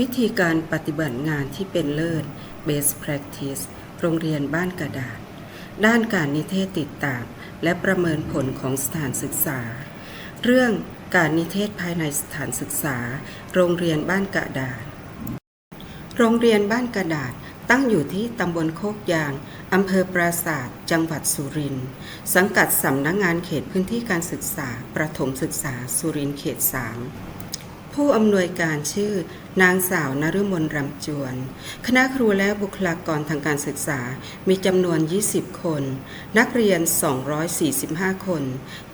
วิธีการปฏิบัติงานที่เป็นเลิศ Best Practice โรงเรียนบ้านกระดาษ ด้านการนิเทศติดตาม และประเมินผลของสถานศึกษา เรื่องการนิเทศภายในสถานศึกษา โรงเรียนบ้านกระดาษ โรงเรียนบ้านกระดาษตั้งอยู่ที่ตำบลโคกยาง อำเภอปราศาสตร์ จังหวัดสุรินทร์ สังกัดสำนักงงานเขตพื้นที่การศึกษา ประถมศึกษาสุรินทร์เขต 3 ผู้อำนวยการชื่อนางสาวนฤมลรำจวน คณะครูและบุคลากรทางการศึกษามีจำนวน 20 คน นักเรียน 245 คน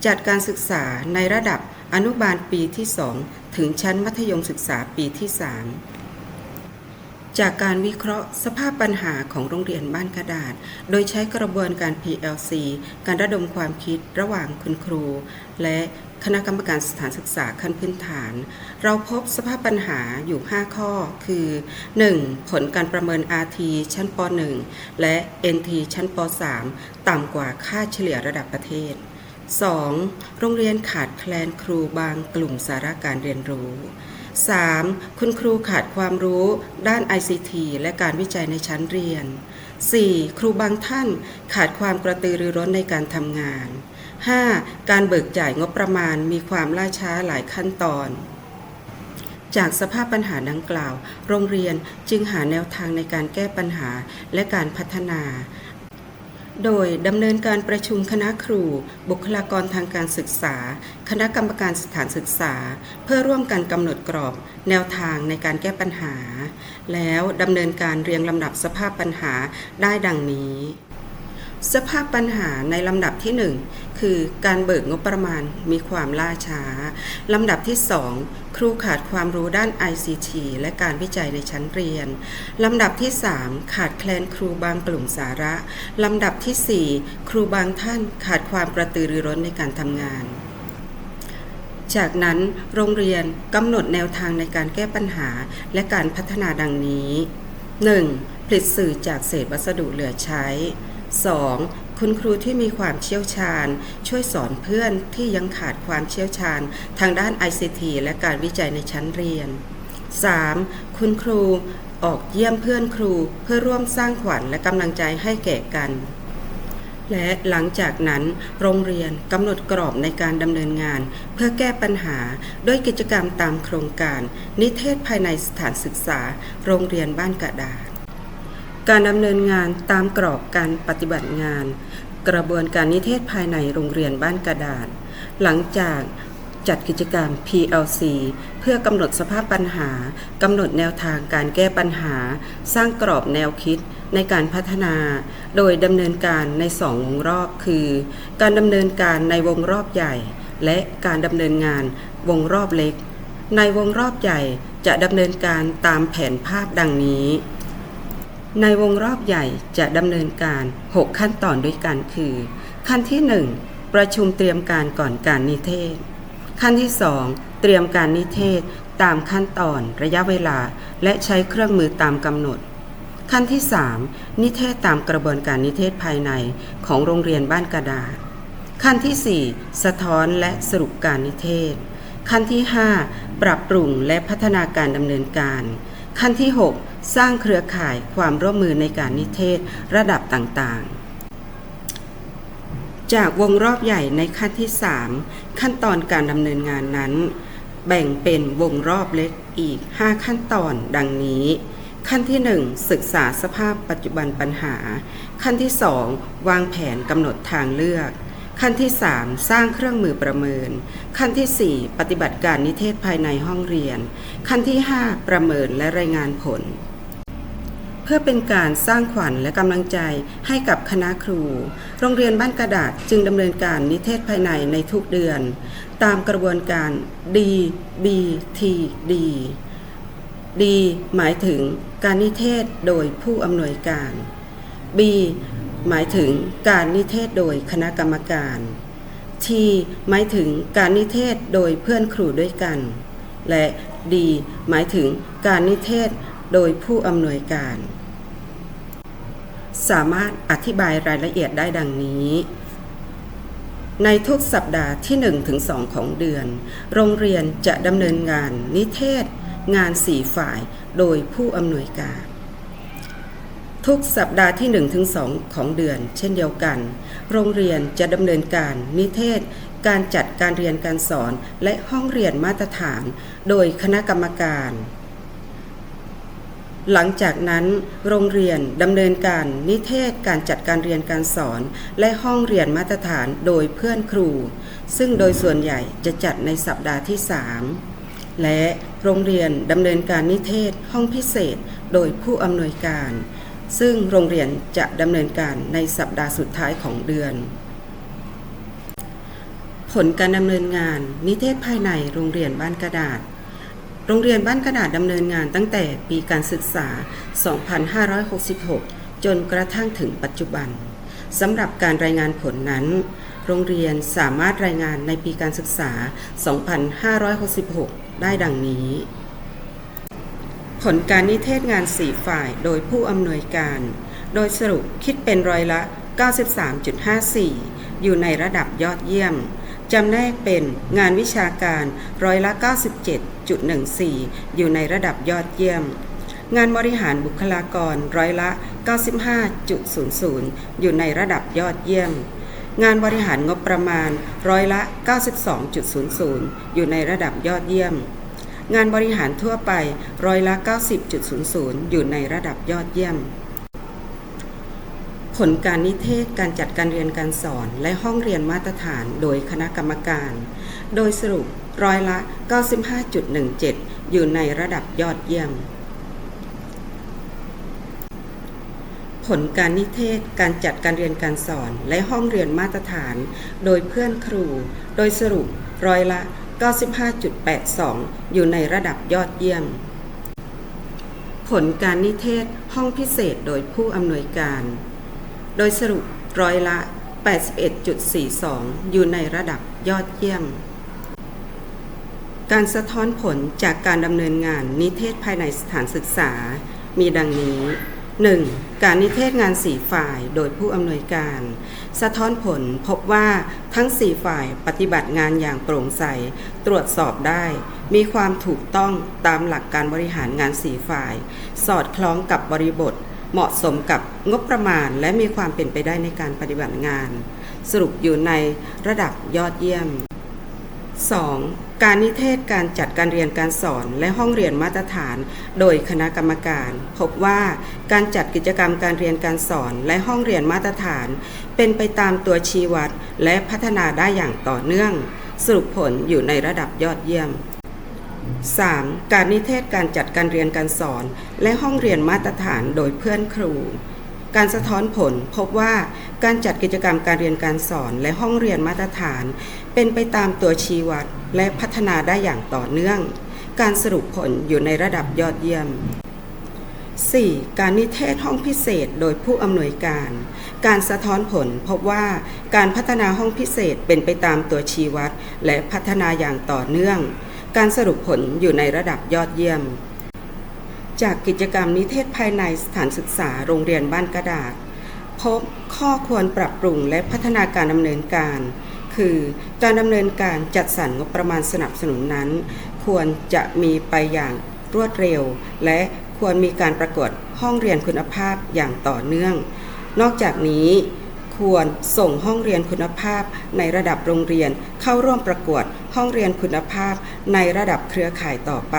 จัดการศึกษาในระดับอนุบาลปีที่ 2 ถึงชั้นมัธยมศึกษาปีที่ 3 จากการวิเคราะห์สภาพปัญหาของโรงเรียนบ้านกระดาษ โดยใช้กระบวนการ PLC การระดมความคิดระหว่างคุณครู และคณะกรรมการสถานศึกษาขั้นพื้นฐาน เราพบสภาพปัญหาอยู่ 5 ข้อ คือ 1. ผลการประเมิน RT ชั้นป .1 และ NT ชั้นป .3 ต่ำกว่าค่าเฉลี่ยระดับประเทศ 2. โรงเรียนขาดแคลนครูบางกลุ่มสาระการเรียนรู้ 3. คุณครูขาดความรู้ด้าน ICT และการวิจัยในชั้นเรียน 4. ครูบางท่านขาดความกระตือรือร้นในการทำงาน 5. การเบิกจ่ายงบประมาณมีความล่าช้าหลายขั้นตอน จากสภาพปัญหาดังกล่าว โรงเรียนจึงหาแนวทางในการแก้ปัญหาและการพัฒนา โดยดำเนินการประชุมคณะครู บุคลากรทางการศึกษา คณะกรรมการสถานศึกษา เพื่อร่วมกันกำหนดกรอบแนวทางในการแก้ปัญหา แล้วดำเนินการเรียงลำดับสภาพปัญหาได้ดังนี้ สภาพปัญหาในลำดับที่ 1 คือการเบิกงบประมาณมีความล่าช้า ลำดับที่ 2 ครูขาดความรู้ด้าน ICT และการวิจัยในชั้นเรียน ลำดับที่ 3 ขาดแคลนครูบางกลุ่มสาระ ลำดับที่ 4 ครูบางท่านขาดความกระตือรือร้นในการทำงาน จากนั้นโรงเรียนกำหนดแนวทางในการแก้ปัญหาและการพัฒนาดังนี้ 1. ผลิตสื่อจากเศษวัสดุเหลือใช้ 2. คุณครูที่มีความเชี่ยวชาญ ช่วยสอนเพื่อนที่ยังขาดความเชี่ยวชาญ ทางด้าน ICT และการวิจัยในชั้นเรียน 3. คุณครูออกเยี่ยมเพื่อนครูเพื่อร่วมสร้างขวัญและกำลังใจให้แก่กัน และหลังจากนั้น โรงเรียนกำหนดกรอบในการดำเนินงาน เพื่อแก้ปัญหาด้วยกิจกรรมตามโครงการ นิเทศภายในสถานศึกษา โรงเรียนบ้านกระดาษ การดำเนินงานตามกรอบการปฏิบัติงาน กระบวนการนิเทศภายในโรงเรียนบ้านกระดาษหลังจากจัดกิจกรรม PLC เพื่อกำหนดสภาพปัญหากำหนดแนวทางการแก้ปัญหา สร้างกรอบแนวคิดในการพัฒนา โดยดำเนินการในสองวงรอบคือ การดำเนินการในวงรอบใหญ่ และการดำเนินงานวงรอบเล็ก ในวงรอบใหญ่จะดำเนินการตามแผนภาพดังนี้ ในวงรอบใหญ่จะดำเนินการ 6 ขั้นตอนด้วยกันคือ ขั้นที่ 1 ประชุมเตรียมการก่อนการนิเทศ ขั้นที่ 2 เตรียมการนิเทศตามขั้นตอนระยะเวลา และใช้เครื่องมือตามกำหนด ขั้นที่ 3 นิเทศตามกระบวนการนิเทศภายในของโรงเรียนบ้านกระดาษ ขั้นที่ 4 สะท้อนและสรุปการนิเทศ ขั้นที่ 5 ปรับปรุงและพัฒนาการดำเนินการ ขั้นที่ 6 สร้างเครือข่ายความร่วมมือในการนิเทศระดับต่างๆ จากวงรอบใหญ่ในขั้นที่ 3 ขั้นตอนการดำเนินงานนั้น แบ่งเป็นวงรอบเล็กอีก 5 ขั้นตอนดังนี้ขั้นที่ 1 ศึกษาสภาพปัจจุบันปัญหา ขั้นที่ 2 วางแผนกำหนดทางเลือก ขั้นที่ 3 สร้างเครื่องมือประเมิน ขั้นที่ 4 ปฏิบัติการนิเทศภายในห้องเรียน ขั้นที่ 5 ประเมินและรายงานผล เพื่อเป็นการสร้างขวัญและกำลังใจให้กับคณะครู โรงเรียนบ้านกระดาษจึงดำเนินการนิเทศภายในในทุกเดือน ตามกระบวนการ D B T D D หมายถึงการนิเทศโดยผู้อำนวยการ B หมายถึงการนิเทศโดยคณะกรรมการ T หมายถึงการนิเทศโดยเพื่อนครูด้วยกัน และ D หมายถึงการนิเทศโดยผู้อำนวยการ สามารถอธิบายรายละเอียดได้ดังนี้ ในทุกสัปดาห์ที่ 1-2 ของเดือน โรงเรียนจะดำเนินงานนิเทศ งาน4ฝ่ายโดยผู้อำนวยการ ทุกสัปดาห์ที่ 1-2 ของเดือน เช่นเดียวกัน โรงเรียนจะดำเนินการนิเทศ การจัดการเรียนการสอนและห้องเรียนมาตรฐาน โดยคณะกรรมการ หลังจากนั้น โรงเรียนดำเนินการนิเทศการจัดการเรียนการสอน และห้องเรียนมาตรฐานโดยเพื่อนครู ซึ่งโดยส่วนใหญ่จะจัดในสัปดาห์ที่ 3 และโรงเรียนดำเนินการนิเทศห้องพิเศษ โดยผู้อำนวยการ ซึ่งโรงเรียนจะดำเนินการในสัปดาห์สุดท้ายของเดือน ผลการดำเนินงานนิเทศภายในโรงเรียนบ้านกระดาษ โรงเรียนบ้านกระดาษดำเนินงานตั้งแต่ปีการศึกษา 2566 จนกระทั่งถึงปัจจุบันสำหรับการรายงานผลนั้น โรงเรียนสามารถรายงานในปีการศึกษา 2566 ได้ดังนี้ ผลการนิเทศงาน 4 ฝ่ายโดยผู้อำนวยการ โดยสรุปคิดเป็นร้อยละ 93.54 อยู่ในระดับยอดเยี่ยม จำแนกเป็นงานวิชาการร้อยละ 97.14 อยู่ในระดับยอดเยี่ยม งานบริหารบุคลากรร้อยละ 95.00 อยู่ในระดับยอดเยี่ยม งานบริหารงบประมาณร้อยละ 92.00 อยู่ในระดับยอดเยี่ยม งานบริหารทั่วไปร้อยละ 90.00 อยู่ในระดับยอดเยี่ยม ผลการนิเทศการจัดการเรียนการสอนและห้องเรียนมาตรฐานโดยคณะกรรมการ โดยสรุปร้อยละ 95.17 อยู่ในระดับยอดเยี่ยม ผลการนิเทศการจัดการเรียนการสอนและห้องเรียนมาตรฐาน โดยเพื่อนครู โดยสรุปร้อยละ 95.82 อยู่ในระดับยอดเยี่ยม ผลการนิเทศห้องพิเศษโดยผู้อำนวยการ โดยสรุปร้อยละ 81.42 อยู่ในระดับยอดเยี่ยม การสะท้อนผลจากการดำเนินงานนิเทศภายในสถานศึกษามีดังนี้ 1. การนิเทศงาน4ฝ่ายโดยผู้อำนวยการ สะท้อนผลพบว่าทั้ง4ฝ่ายปฏิบัติงานอย่างโปร่งใส ตรวจสอบได้ มีความถูกต้องตามหลักการบริหารงาน4ฝ่าย สอดคล้องกับบริบท เหมาะสมกับงบประมาณ และมีความเป็นไปได้ในการปฏิบัติงาน สรุปอยู่ในระดับยอดเยี่ยม 2. การนิเทศการจัดการเรียนการสอนและห้องเรียนมาตรฐาน โดยคณะกรรมการ พบว่าการจัดกิจกรรมการเรียนการสอนและห้องเรียนมาตรฐาน เป็นไปตามตัวชี้วัดและพัฒนาได้อย่างต่อเนื่อง สรุปผลอยู่ในระดับยอดเยี่ยม 3. การนิเทศการจัดการเรียนการสอน และห้องเรียนมาตรฐานโดยเพื่อนครู การสะท้อนผลพบว่าการจัดกิจกรรมการเรียนการสอนและห้องเรียนมาตรฐาน เป็นไปตามตัวชี้วัดและพัฒนาได้อย่างต่อเนื่อง การสรุปผลอยู่ในระดับยอดเยี่ยม 4. การนิเทศห้องพิเศษโดยผู้อำนวยการ การสะท้อนผลพบว่าการพัฒนาห้องพิเศษเป็นไปตามตัวชี้วัดและพัฒนาอย่างต่อเนื่อง การสรุปผลอยู่ในระดับยอดเยี่ยม จากกิจกรรมนิเทศภายในสถานศึกษาโรงเรียนบ้านกระดาษ พบข้อควรปรับปรุงและพัฒนาการดำเนินการ คือการดำเนินการจัดสรรงบประมาณสนับสนุนนั้น ควรจะมีไปอย่างรวดเร็ว และควรมีการประกวดห้องเรียนคุณภาพอย่างต่อเนื่อง นอกจากนี้ควรส่งห้องเรียนคุณภาพในระดับโรงเรียนเข้าร่วมประกวดห้องเรียนคุณภาพในระดับเครือข่ายต่อไป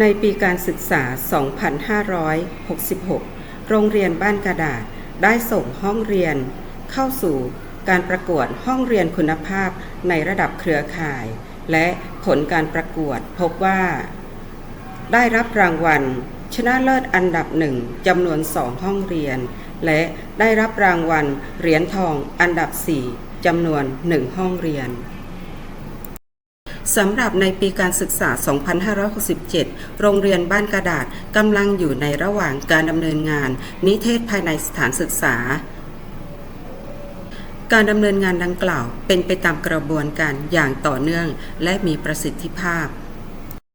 ในปีการศึกษา 2566 โรงเรียนบ้านกระดาษได้ส่งห้องเรียน เข้าสู่การประกวดห้องเรียนคุณภาพในระดับเครือข่าย และผลการประกวดพบว่า ได้รับรางวัล ชนะเลิศอันดับหนึ่งจำนวนสองห้องเรียน และได้รับรางวัลเหรียญทองอันดับสี่จำนวนหนึ่งห้องเรียน สำหรับในปีการศึกษา 2567 โรงเรียนบ้านกระดาษกำลังอยู่ในระหว่างการดำเนินงาน นิเทศภายในสถานศึกษา การดำเนินงานดังกล่าวเป็นไปตามกระบวนการอย่างต่อเนื่องและมีประสิทธิภาพ